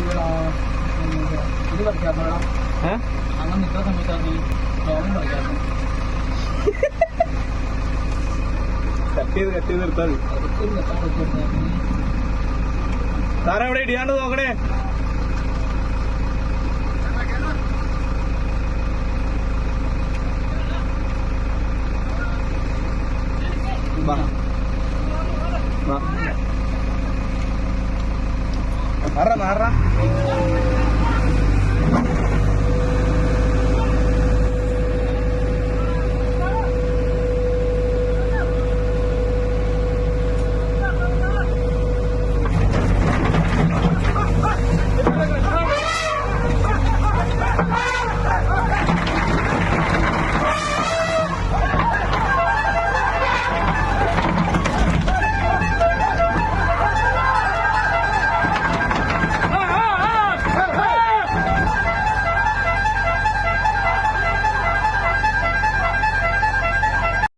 ഇത് പഠിക്കാത്തടാ ഏ? അങ്ങനെ നിൽക്കുന്ന സമയത്താണ് ഈ ലോകം പഠിക്കാത്തത് കട്ട് ചെയ്ത് കട്ട് ചെയ്ത് സാറേ അവിടെ ഇടിയാണ്ട് നോക്കണേ. വാ. വാ. Marra, marra.